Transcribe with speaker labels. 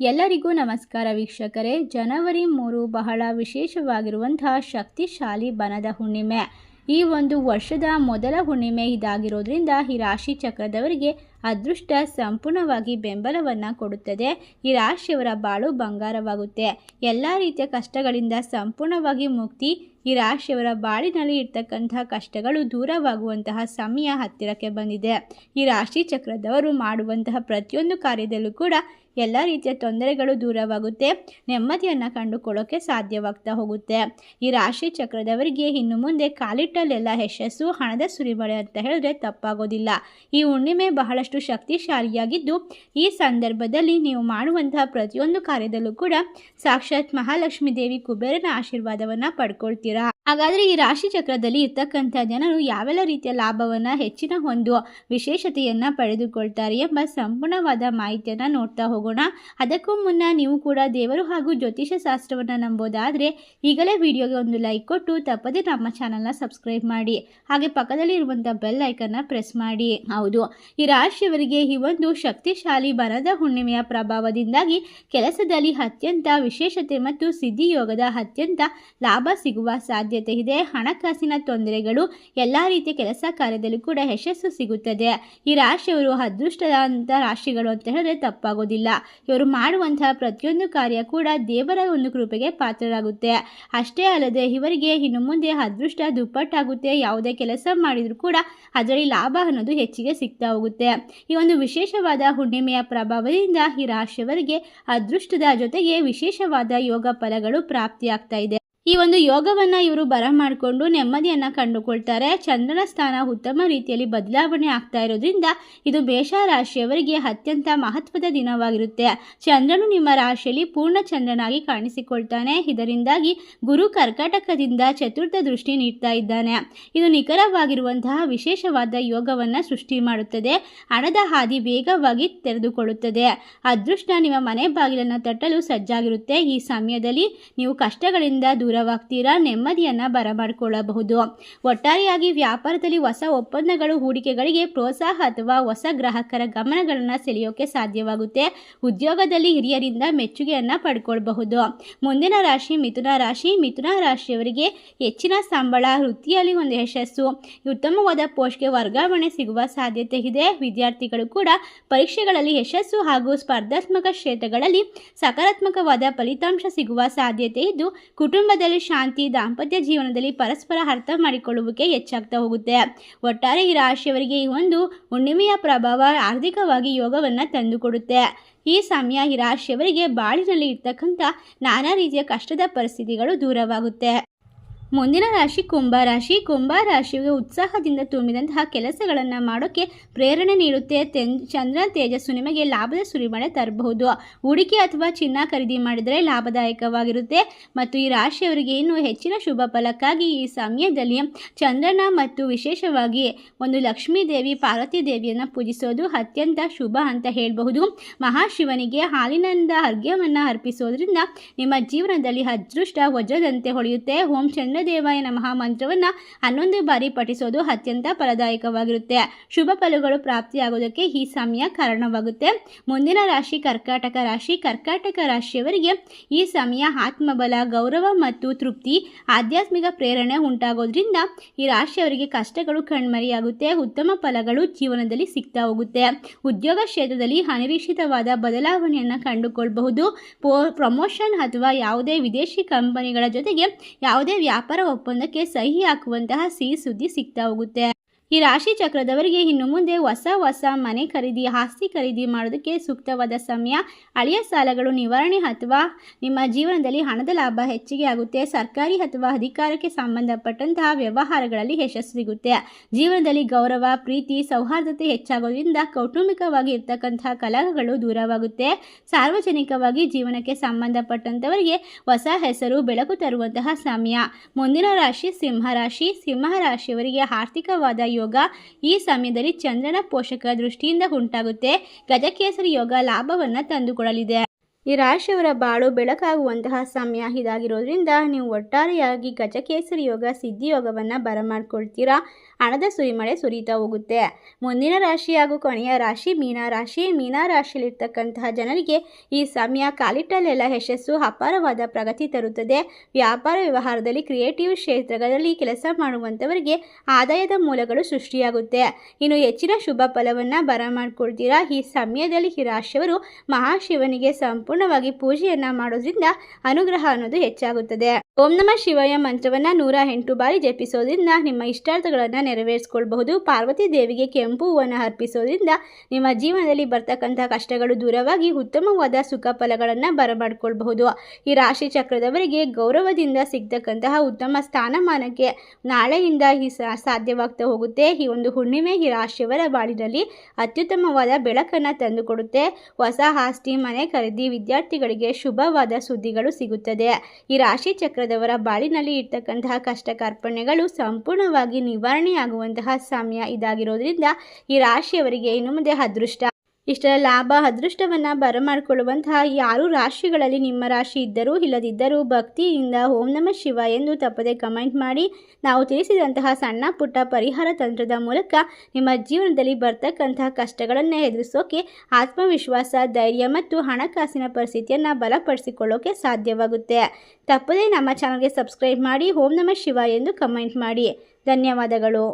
Speaker 1: ಎಲ್ಲರಿಗೂ ನಮಸ್ಕಾರ ವೀಕ್ಷಕರೇ. ಜನವರಿ ಮೂರು ಬಹಳ ವಿಶೇಷವಾಗಿರುವಂತಹ ಶಕ್ತಿಶಾಲಿ ಬನದ ಹುಣ್ಣಿಮೆ. ಈ ಒಂದು ವರ್ಷದ ಮೊದಲ ಹುಣ್ಣಿಮೆ ಇದಾಗಿರೋದ್ರಿಂದ ಈ ರಾಶಿ ಚಕ್ರದವರಿಗೆ ಅದೃಷ್ಟ ಸಂಪೂರ್ಣವಾಗಿ ಬೆಂಬಲವನ್ನು ಕೊಡುತ್ತದೆ. ಈ ರಾಶಿಯವರ ಬಾಳು ಬಂಗಾರವಾಗುತ್ತೆ. ಎಲ್ಲ ರೀತಿಯ ಕಷ್ಟಗಳಿಂದ ಸಂಪೂರ್ಣವಾಗಿ ಮುಕ್ತಿ. ಈ ರಾಶಿಯವರ ಬಾಳಿನಲ್ಲಿ ಇರ್ತಕ್ಕಂತಹ ಕಷ್ಟಗಳು ದೂರವಾಗುವಂತಹ ಸಮಯ ಹತ್ತಿರಕ್ಕೆ ಬಂದಿದೆ. ಈ ರಾಶಿ ಚಕ್ರದವರು ಮಾಡುವಂತಹ ಪ್ರತಿಯೊಂದು ಕಾರ್ಯದಲ್ಲೂ ಕೂಡ ಎಲ್ಲ ರೀತಿಯ ತೊಂದರೆಗಳು ದೂರವಾಗುತ್ತೆ. ನೆಮ್ಮದಿಯನ್ನು ಕಂಡುಕೊಳ್ಳೋಕೆ ಸಾಧ್ಯವಾಗ್ತಾ ಹೋಗುತ್ತೆ. ಈ ರಾಶಿ ಚಕ್ರದವರಿಗೆ ಇನ್ನು ಮುಂದೆ ಕಾಲಿಟ್ಟಲ್ಲೆಲ್ಲ ಯಶಸ್ಸು, ಹಣದ ಸುರಿಮಳೆ ಅಂತ ಹೇಳಿದ್ರೆ ತಪ್ಪಾಗೋದಿಲ್ಲ. ಈ ಹುಣ್ಣಿಮೆ ಬಹಳಷ್ಟು ಶಕ್ತಿಶಾಲಿಯಾಗಿದ್ದು ಈ ಸಂದರ್ಭದಲ್ಲಿ ನೀವು ಮಾಡುವಂತಹ ಪ್ರತಿಯೊಂದು ಕಾರ್ಯದಲ್ಲೂ ಕೂಡ ಸಾಕ್ಷಾತ್ ಮಹಾಲಕ್ಷ್ಮಿ ದೇವಿ ಕುಬೇರನ ಆಶೀರ್ವಾದವನ್ನು ಪಡ್ಕೊಳ್ತೀರಾ. ಹಾಗಾದರೆ ಈ ರಾಶಿ ಚಕ್ರದಲ್ಲಿ ಇರ್ತಕ್ಕಂಥ ಜನರು ಯಾವೆಲ್ಲ ರೀತಿಯ ಲಾಭವನ್ನು, ಹೆಚ್ಚಿನ ಒಂದು ವಿಶೇಷತೆಯನ್ನು ಪಡೆದುಕೊಳ್ತಾರೆ ಎಂಬ ಸಂಪೂರ್ಣವಾದ ಮಾಹಿತಿಯನ್ನು ನೋಡ್ತಾ ಹೋಗೋಣ. ಅದಕ್ಕೂ ಮುನ್ನ ನೀವು ಕೂಡ ದೇವರು ಹಾಗೂ ಜ್ಯೋತಿಷ ಶಾಸ್ತ್ರವನ್ನು ನಂಬೋದಾದರೆ ಈಗಲೇ ವಿಡಿಯೋಗೆ ಒಂದು ಲೈಕ್ ಕೊಟ್ಟು ತಪ್ಪದೆ ನಮ್ಮ ಚಾನಲ್ನ ಸಬ್ಸ್ಕ್ರೈಬ್ ಮಾಡಿ. ಹಾಗೆ ಪಕ್ಕದಲ್ಲಿ ಇರುವಂಥ ಬೆಲ್ ಐಕನ್ನ ಪ್ರೆಸ್ ಮಾಡಿ. ಹೌದು, ಈ ರಾಶಿಯವರಿಗೆ ಈ ಒಂದು ಶಕ್ತಿಶಾಲಿ ಬರದ ಹುಣ್ಣಿಮೆಯ ಪ್ರಭಾವದಿಂದಾಗಿ ಕೆಲಸದಲ್ಲಿ ಅತ್ಯಂತ ವಿಶೇಷತೆ ಮತ್ತು ಸಿದ್ಧಿಯೋಗದ ಅತ್ಯಂತ ಲಾಭ ಸಿಗುವ ಸಾಧ್ಯತೆ ಇದೆ. ಹಣಕಾಸಿನ ತೊಂದರೆಗಳು ಎಲ್ಲ ರೀತಿಯ ಕೆಲಸ ಕಾರ್ಯದಲ್ಲೂ ಕೂಡ ಯಶಸ್ಸು ಸಿಗುತ್ತದೆ. ಈ ರಾಶಿಯವರು ಅದೃಷ್ಟದ ಅಂತ ರಾಶಿಗಳು ಅಂತ ಹೇಳಿದ್ರೆ ತಪ್ಪಾಗೋದಿಲ್ಲ. ಇವರು ಮಾಡುವಂತಹ ಪ್ರತಿಯೊಂದು ಕಾರ್ಯ ಕೂಡ ದೇವರ ಒಂದು ಕೃಪೆಗೆ ಪಾತ್ರರಾಗುತ್ತೆ. ಅಷ್ಟೇ ಅಲ್ಲದೆ ಇವರಿಗೆ ಇನ್ನು ಮುಂದೆ ಅದೃಷ್ಟ ದುಪ್ಪಟ್ಟಾಗುತ್ತೆ. ಯಾವುದೇ ಕೆಲಸ ಮಾಡಿದ್ರು ಕೂಡ ಅದರಲ್ಲಿ ಲಾಭ ಅನ್ನೋದು ಹೆಚ್ಚಿಗೆ ಸಿಗ್ತಾ ಹೋಗುತ್ತೆ. ಈ ಒಂದು ವಿಶೇಷವಾದ ಹುಣ್ಣಿಮೆಯ ಪ್ರಭಾವದಿಂದ ಈ ರಾಶಿಯವರಿಗೆ ಅದೃಷ್ಟದ ಜೊತೆಗೆ ವಿಶೇಷವಾದ ಯೋಗ ಫಲಗಳು ಪ್ರಾಪ್ತಿಯಾಗ್ತಾ ಇದೆ. ಈ ಒಂದು ಯೋಗವನ್ನು ಇವರು ಬರ ಮಾಡಿಕೊಂಡು ನೆಮ್ಮದಿಯನ್ನು ಕಂಡುಕೊಳ್ತಾರೆ. ಚಂದ್ರನ ಸ್ಥಾನ ಉತ್ತಮ ರೀತಿಯಲ್ಲಿ ಬದಲಾವಣೆ ಆಗ್ತಾ ಇರೋದ್ರಿಂದ ಇದು ಮೇಷ ರಾಶಿಯವರಿಗೆ ಅತ್ಯಂತ ಮಹತ್ವದ ದಿನವಾಗಿರುತ್ತೆ. ಚಂದ್ರನು ನಿಮ್ಮ ರಾಶಿಯಲ್ಲಿ ಪೂರ್ಣ ಚಂದ್ರನಾಗಿ ಕಾಣಿಸಿಕೊಳ್ತಾನೆ. ಇದರಿಂದಾಗಿ ಗುರು ಕರ್ಕಾಟಕದಿಂದ ಚತುರ್ಥ ದೃಷ್ಟಿ ನೀಡ್ತಾ ಇದ್ದಾನೆ. ಇದು ನಿಖರವಾಗಿರುವಂತಹ ವಿಶೇಷವಾದ ಯೋಗವನ್ನು ಸೃಷ್ಟಿ ಮಾಡುತ್ತದೆ. ಹಣದ ಹಾದಿ ವೇಗವಾಗಿ ತೆರೆದುಕೊಳ್ಳುತ್ತದೆ. ಅದೃಷ್ಟ ನಿಮ್ಮ ಮನೆ ಬಾಗಿಲನ್ನು ತಟ್ಟಲು ಸಜ್ಜಾಗಿರುತ್ತೆ. ಈ ಸಮಯದಲ್ಲಿ ನೀವು ಕಷ್ಟಗಳಿಂದ ದೂರವಾಗ್ತೀರಾ? ನೆಮ್ಮದಿಯನ್ನು ಬರಮಾಡಿಕೊಳ್ಳಬಹುದು. ಒಟ್ಟಾರೆಯಾಗಿ ವ್ಯಾಪಾರದಲ್ಲಿ ಹೊಸ ಒಪ್ಪಂದಗಳು, ಹೂಡಿಕೆಗಳಿಗೆ ಪ್ರೋತ್ಸಾಹ ಅಥವಾ ಹೊಸ ಗ್ರಾಹಕರ ಗಮನಗಳನ್ನು ಸೆಳೆಯೋಕೆ ಸಾಧ್ಯವಾಗುತ್ತೆ. ಉದ್ಯೋಗದಲ್ಲಿ ಹಿರಿಯರಿಂದ ಮೆಚ್ಚುಗೆಯನ್ನು ಪಡ್ಕೊಳ್ಬಹುದು. ಮುಂದಿನ ರಾಶಿ ಮಿಥುನ ರಾಶಿ. ಮಿಥುನ ರಾಶಿಯವರಿಗೆ ಹೆಚ್ಚಿನ ಸಂಬಳ, ವೃತ್ತಿಯಲ್ಲಿ ಒಂದು ಯಶಸ್ಸು, ಉತ್ತಮವಾದ ಪೋಸ್ಟ್ಗೆ ವರ್ಗಾವಣೆ ಸಿಗುವ ಸಾಧ್ಯತೆ ಇದೆ. ವಿದ್ಯಾರ್ಥಿಗಳು ಕೂಡ ಪರೀಕ್ಷೆಗಳಲ್ಲಿ ಯಶಸ್ಸು ಹಾಗೂ ಸ್ಪರ್ಧಾತ್ಮಕ ಕ್ಷೇತ್ರಗಳಲ್ಲಿ ಸಕಾರಾತ್ಮಕವಾದ ಫಲಿತಾಂಶ ಸಿಗುವ ಸಾಧ್ಯತೆ ಇದ್ದು ಕುಟುಂಬದಲ್ಲಿ ಶಾಂತಿ, ದಾಂಪತ್ಯ ಜೀವನದಲ್ಲಿ ಪರಸ್ಪರ ಅರ್ಥ ಮಾಡಿಕೊಳ್ಳುವಿಕೆ ಹೆಚ್ಚಾಗ್ತಾ ಹೋಗುತ್ತೆ. ಒಟ್ಟಾರೆ ಈ ರಾಶಿಯವರಿಗೆ ಈ ಒಂದು ಹುಣ್ಣಿಮೆಯ ಪ್ರಭಾವ ಆರ್ಥಿಕವಾಗಿ ಯೋಗವನ್ನು ತಂದುಕೊಡುತ್ತೆ. ಈ ಸಮಯ ಈ ರಾಶಿಯವರಿಗೆ ಬಾಳಿನಲ್ಲಿ ಇರ್ತಕ್ಕಂಥ ನಾನಾ ರೀತಿಯ ಕಷ್ಟದ ಪರಿಸ್ಥಿತಿಗಳು ದೂರವಾಗುತ್ತೆ. ಮುಂದಿನ ರಾಶಿ ಕುಂಭ. ರಾಶಿ ಕುಂಭ ರಾಶಿಗೆ ಉತ್ಸಾಹದಿಂದ ತುಂಬಿದಂತಹ ಕೆಲಸಗಳನ್ನು ಮಾಡೋಕ್ಕೆ ಪ್ರೇರಣೆ ನೀಡುತ್ತೆ. ತೆನ್ ಚಂದ್ರ ತೇಜಸ್ಸು ನಿಮಗೆ ಲಾಭದ ಸುರಿಮಳೆ ತರಬಹುದು. ಹೂಡಿಕೆ ಅಥವಾ ಚಿನ್ನ ಖರೀದಿ ಮಾಡಿದರೆ ಲಾಭದಾಯಕವಾಗಿರುತ್ತೆ. ಮತ್ತು ಈ ರಾಶಿಯವರಿಗೆ ಇನ್ನೂ ಹೆಚ್ಚಿನ ಶುಭ ಫಲಕ್ಕಾಗಿ ಈ ಸಮಯದಲ್ಲಿ ಚಂದ್ರನ ಮತ್ತು ವಿಶೇಷವಾಗಿ ಒಂದು ಲಕ್ಷ್ಮೀ ದೇವಿ, ಪಾರ್ವತಿ ದೇವಿಯನ್ನು ಪೂಜಿಸೋದು ಅತ್ಯಂತ ಶುಭ ಅಂತ ಹೇಳಬಹುದು. ಮಹಾಶಿವನಿಗೆ ಹಾಲಿನಿಂದ ಅರ್ಘ್ಯವನ್ನು ಅರ್ಪಿಸೋದ್ರಿಂದ ನಿಮ್ಮ ಜೀವನದಲ್ಲಿ ಅದೃಷ್ಟ ವಜ್ರದಂತೆ ಹೊಳೆಯುತ್ತೆ. ಓಂ ಚಂದ್ರದೇವಾಯ ನಮಃ ಮಂತ್ರವನ್ನು ಹನ್ನೊಂದು ಬಾರಿ ಪಠಿಸೋದು ಅತ್ಯಂತ ಫಲದಾಯಕವಾಗಿರುತ್ತೆ. ಶುಭ ಫಲಗಳು ಪ್ರಾಪ್ತಿಯಾಗೋದಕ್ಕೆ ಈ ಸಮಯ ಕಾರಣವಾಗುತ್ತೆ. ಮುಂದಿನ ರಾಶಿ ಕರ್ಕಾಟಕ ರಾಶಿ. ಕರ್ಕಾಟಕ ರಾಶಿಯವರಿಗೆ ಈ ಸಮಯ ಆತ್ಮಬಲ, ಗೌರವ ಮತ್ತು ತೃಪ್ತಿ, ಆಧ್ಯಾತ್ಮಿಕ ಪ್ರೇರಣೆ ಉಂಟಾಗೋದ್ರಿಂದ ಈ ರಾಶಿಯವರಿಗೆ ಕಷ್ಟಗಳು ಕಣ್ಮರೆಯಾಗುತ್ತೆ. ಉತ್ತಮ ಫಲಗಳು ಜೀವನದಲ್ಲಿ ಸಿಗ್ತಾ ಹೋಗುತ್ತೆ. ಉದ್ಯೋಗ ಕ್ಷೇತ್ರದಲ್ಲಿ ಅನಿರೀಕ್ಷಿತವಾದ ಬದಲಾವಣೆಯನ್ನು ಕಂಡುಕೊಳ್ಬಹುದು. ಪ್ರಮೋಷನ್ ಅಥವಾ ಯಾವುದೇ ವಿದೇಶಿ ಕಂಪನಿಗಳ ಜೊತೆಗೆ ಯಾವುದೇ ವ್ಯಾಪಾರ ಒಪ್ಪಂದಕ್ಕೆ ಸಹಿ ಹಾಕುವಂತಹ ಸಿಹಿ ಸುದ್ದಿ ಸಿಗ್ತಾ ಹೋಗುತ್ತೆ. ಈ ರಾಶಿ ಚಕ್ರದವರಿಗೆ ಇನ್ನು ಮುಂದೆ ಹೊಸ ಹೊಸ ಮನೆ ಖರೀದಿ, ಆಸ್ತಿ ಖರೀದಿ ಮಾಡೋದಕ್ಕೆ ಸೂಕ್ತವಾದ ಸಮಯ ಹಳೆಯ ಸಾಲಗಳು, ನಿವಾರಣೆ ಅಥವಾ ನಿಮ್ಮ ಜೀವನದಲ್ಲಿ ಹಣದ ಲಾಭ ಹೆಚ್ಚಿಗೆ ಆಗುತ್ತೆ. ಸರ್ಕಾರಿ ಅಥವಾ ಅಧಿಕಾರಕ್ಕೆ ಸಂಬಂಧಪಟ್ಟಂತಹ ವ್ಯವಹಾರಗಳಲ್ಲಿ ಯಶಸ್ಸು ಸಿಗುತ್ತೆ. ಜೀವನದಲ್ಲಿ ಗೌರವ, ಪ್ರೀತಿ, ಸೌಹಾರ್ದತೆ ಹೆಚ್ಚಾಗೋದ್ರಿಂದ ಕೌಟುಂಬಿಕವಾಗಿ ಇರ್ತಕ್ಕಂತಹ ಕಲಹಗಳು ದೂರವಾಗುತ್ತೆ. ಸಾರ್ವಜನಿಕವಾಗಿ ಜೀವನಕ್ಕೆ ಸಂಬಂಧಪಟ್ಟಂಥವರಿಗೆ ಹೊಸ ಹೆಸರು, ಬೆಳಕು ತರುವಂತಹ ಸಮಯ. ಮುಂದಿನ ರಾಶಿ ಸಿಂಹ ರಾಶಿ. ಸಿಂಹ ರಾಶಿಯವರಿಗೆ ಆರ್ಥಿಕವಾದ ಯೋಗ ಈ ಸಮಯದಲ್ಲಿ ಚಂದ್ರನ ಪೋಷಕ ದೃಷ್ಟಿಯಿಂದ ಉಂಟಾಗುತ್ತೆ. ಗಜಕೇಸರಿ ಯೋಗ ಲಾಭವನ್ನು ತಂದುಕೊಡಲಿದೆ. ಈ ರಾಶಿಯವರ ಬಾಳು ಬೆಳಕಾಗುವಂತಹ ಸಮಯ ಇದಾಗಿರೋದ್ರಿಂದ ನೀವು ಒಟ್ಟಾರೆಯಾಗಿ ಗಜಕೇಸರಿ ಯೋಗ, ಸಿದ್ಧಿ ಯೋಗವನ್ನು ಬರಮಾಡ್ಕೊಳ್ತೀರಾ? ಹಣದ ಸುರಿಮಳೆ ಸುರಿತಾ ಹೋಗುತ್ತೆ. ಮುಂದಿನ ರಾಶಿ ಹಾಗೂ ಕೊನೆಯ ರಾಶಿ ಮೀನ ರಾಶಿ. ಮೀನ ರಾಶಿಯಲ್ಲಿರ್ತಕ್ಕಂತಹ ಜನರಿಗೆ ಈ ಸಮಯ ಕಾಲಿಟ್ಟಲ್ಲೆಲ್ಲ ಯಶಸ್ಸು, ಅಪಾರವಾದ ಪ್ರಗತಿ ತರುತ್ತದೆ. ವ್ಯಾಪಾರ ವ್ಯವಹಾರದಲ್ಲಿ, ಕ್ರಿಯೇಟಿವ್ ಕ್ಷೇತ್ರಗಳಲ್ಲಿ ಕೆಲಸ ಮಾಡುವಂಥವರಿಗೆ ಆದಾಯದ ಮೂಲಗಳು ಸೃಷ್ಟಿಯಾಗುತ್ತೆ. ಇನ್ನು ಹೆಚ್ಚಿನ ಶುಭ ಫಲವನ್ನು ಬರಮಾಡ್ಕೊಳ್ತೀರಾ? ಈ ಸಮಯದಲ್ಲಿ ಈ ರಾಶಿಯವರು ಮಹಾಶಿವನಿಗೆ ಸಂಪೂರ್ಣವಾಗಿ ಪೂಜೆಯನ್ನ ಮಾಡೋದ್ರಿಂದ ಅನುಗ್ರಹ ಅನ್ನೋದು ಹೆಚ್ಚಾಗುತ್ತದೆ. ಓಂ ನಮ ಶಿವಯ ಮಂತ್ರವನ್ನ ನೂರ ಎಂಟು ಬಾರಿ ಜಪಿಸೋದ್ರಿಂದ ನಿಮ್ಮ ಇಷ್ಟಾರ್ಥಗಳನ್ನು ನೆರವೇರಿಸಿಕೊಳ್ಬಹುದು. ಪಾರ್ವತಿ ದೇವಿಗೆ ಕೆಂಪು ಹೂವನ್ನು ಅರ್ಪಿಸೋದ್ರಿಂದ ನಿಮ್ಮ ಜೀವನದಲ್ಲಿ ಬರ್ತಕ್ಕಂಥ ಕಷ್ಟಗಳು ದೂರವಾಗಿ ಉತ್ತಮವಾದ ಸುಖ ಫಲಗಳನ್ನು ಬರಮಾಡ್ಕೊಳ್ಬಹುದು. ಈ ರಾಶಿ ಚಕ್ರದವರಿಗೆ ಗೌರವದಿಂದ ಸಿಗ್ತಕ್ಕಂತಹ ಉತ್ತಮ ಸ್ಥಾನಮಾನಕ್ಕೆ ನಾಳೆಯಿಂದ ಈ ಸಾಧ್ಯವಾಗ್ತಾ ಹೋಗುತ್ತೆ. ಈ ಒಂದು ಹುಣ್ಣಿಮೆ ಈ ರಾಶಿಯವರ ಬಾಳಿನಲ್ಲಿ ಅತ್ಯುತ್ತಮವಾದ ಬೆಳಕನ್ನು ತಂದುಕೊಡುತ್ತೆ. ಹೊಸ ಆಸ್ತಿ, ಮನೆ ಖರೀದಿ ವಿದ್ಯಾರ್ಥಿಗಳಿಗೆ ಶುಭವಾದ ಸುದ್ದಿಗಳು ಸಿಗುತ್ತದೆ. ಈ ರಾಶಿ ಚಕ್ರದವರ ಬಾಳಿನಲ್ಲಿ ಇರ್ತಕ್ಕಂತಹ ಕಷ್ಟ ಕಾರ್ಪಣ್ಯಗಳು ಸಂಪೂರ್ಣವಾಗಿ ನಿವಾರಣೆಯಾಗುವಂತಹ ಸಮಯ ಇದಾಗಿರೋದ್ರಿಂದ ಈ ರಾಶಿಯವರಿಗೆ ಇನ್ನು ಮುಂದೆ ಅದೃಷ್ಟ ಇಷ್ಟರ ಲಾಭ, ಅದೃಷ್ಟವನ್ನು ಬರಮಾಡಿಕೊಳ್ಳುವಂತಹ ಯಾರು ರಾಶಿಗಳಲ್ಲಿ ನಿಮ್ಮ ರಾಶಿ ಇದ್ದರೂ ಇಲ್ಲದಿದ್ದರೂ ಭಕ್ತಿಯಿಂದ ಓಂ ನಮ ಶಿವ ಎಂದು ತಪ್ಪದೆ ಕಮೆಂಟ್ ಮಾಡಿ. ನಾವು ತಿಳಿಸಿದಂತಹ ಸಣ್ಣ ಪುಟ್ಟ ಪರಿಹಾರ ತಂತ್ರದ ಮೂಲಕ ನಿಮ್ಮ ಜೀವನದಲ್ಲಿ ಬರ್ತಕ್ಕಂತಹ ಕಷ್ಟಗಳನ್ನು ಎದುರಿಸೋಕೆ, ಆತ್ಮವಿಶ್ವಾಸ, ಧೈರ್ಯ ಮತ್ತು ಹಣಕಾಸಿನ ಪರಿಸ್ಥಿತಿಯನ್ನು ಬಲಪಡಿಸಿಕೊಳ್ಳೋಕೆ ಸಾಧ್ಯವಾಗುತ್ತೆ. ತಪ್ಪದೇ ನಮ್ಮ ಚಾನಲ್ಗೆ ಸಬ್ಸ್ಕ್ರೈಬ್ ಮಾಡಿ ಓಂ ನಮ ಶಿವ ಎಂದು ಕಮೆಂಟ್ ಮಾಡಿ. ಧನ್ಯವಾದಗಳು.